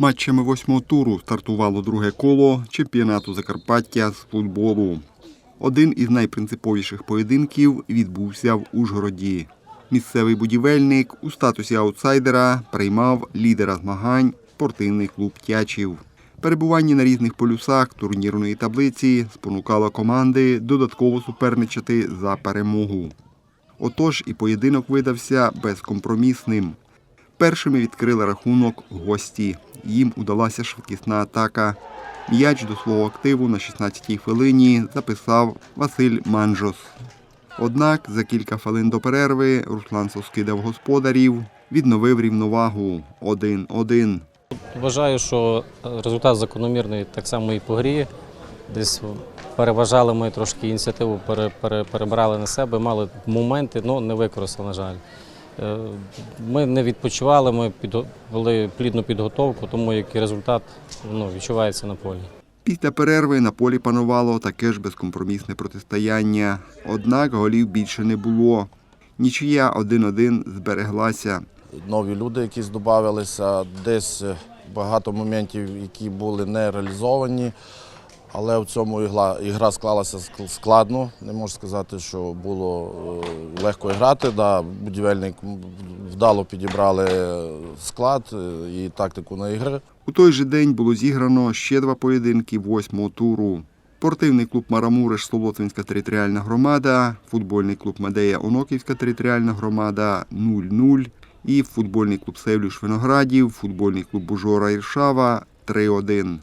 Матчами восьмого туру стартувало друге коло чемпіонату Закарпаття з футболу. Один із найпринциповіших поєдинків відбувся в Ужгороді. Місцевий будівельник у статусі аутсайдера приймав лідера змагань спортивний клуб Тячів. Перебування на різних полюсах турнірної таблиці спонукало команди додатково суперничати за перемогу. Отож і поєдинок видався безкомпромісним. Першими відкрили рахунок гості. Їм удалася швидкісна атака. М'яч до свого активу на 16-й хвилині записав Василь Манжос. Однак за кілька хвилин до перерви Руслан Соскидав господарів, відновив рівновагу 1-1. Вважаю, що результат закономірний так само і по грі. Десь переважали ми трошки ініціативу, пере, пере, перебрали на себе, мали моменти, але не використали, на жаль. Е, Ми не відпочивали, ми підго- вели плідну підготовку, тому як і результат ну, відчувається на полі. Після перерви на полі панувало таке ж безкомпромісне протистояння. Однак голів більше не було. Нічия 1-1 збереглася. нові люди, які додавалися, десь багато моментів, які були не реалізовані. Але в цьому ігра склалася складно. Не можу сказати, що було е, легко грати. Да, будівельник вдало підібрали склад е, і тактику на ігри. У той же день було зіграно ще два поєдинки восьмого туру. Спортивний клуб Марамуриш Солотвинська територіальна громада, футбольний клуб Медея Оноківська територіальна громада 0-0 і футбольний клуб Севлюш Виноградів, футбольний клуб Бужора Іршава 3-1.